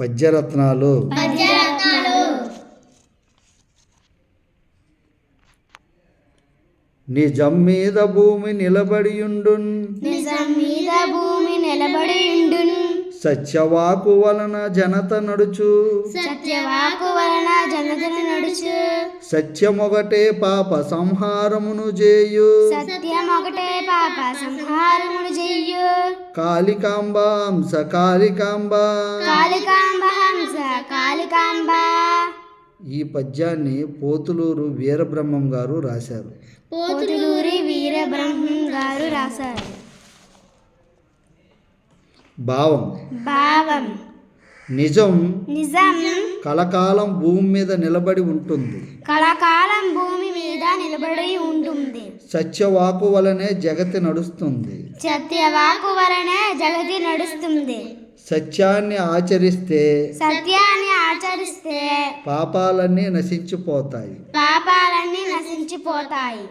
పద్యరత్నాలు. నిజం మీద భూమి నిలబడి సత్యవాకు వలన జనత నడుచు. నడుచు. సత్యమొకటే పాప సంహారమును చేయు సత్యం ఒకటే పాప సంహారమును చెయ్యు కాళికాంబ హంస కాళికాంబ. కాళికాంబ హంస కాళికాంబ. ఈ పద్యాన్ని పోతులూరు వీరబ్రహ్మం గారు రాశారు. పోతులూరి వీరబ్రహ్మం గారు రాశారు. భావం. భావం. నిజం నిజం. కలకాలం భూమి మీద నిలబడి ఉంటుంది. కలకాలం భూమి మీద నిలబడి ఉంటుంది. సత్యవాకు వలనే జగతి నడుస్తుంది. సత్యవాకు వలనే జగతి నడుస్తుంది. సత్యాన్ని ఆచరిస్తే సత్యాన్ని ఆచరిస్తే పాపాలన్నీ నశించిపోతాయి. పాపాలన్నీ నశించిపోతాయి.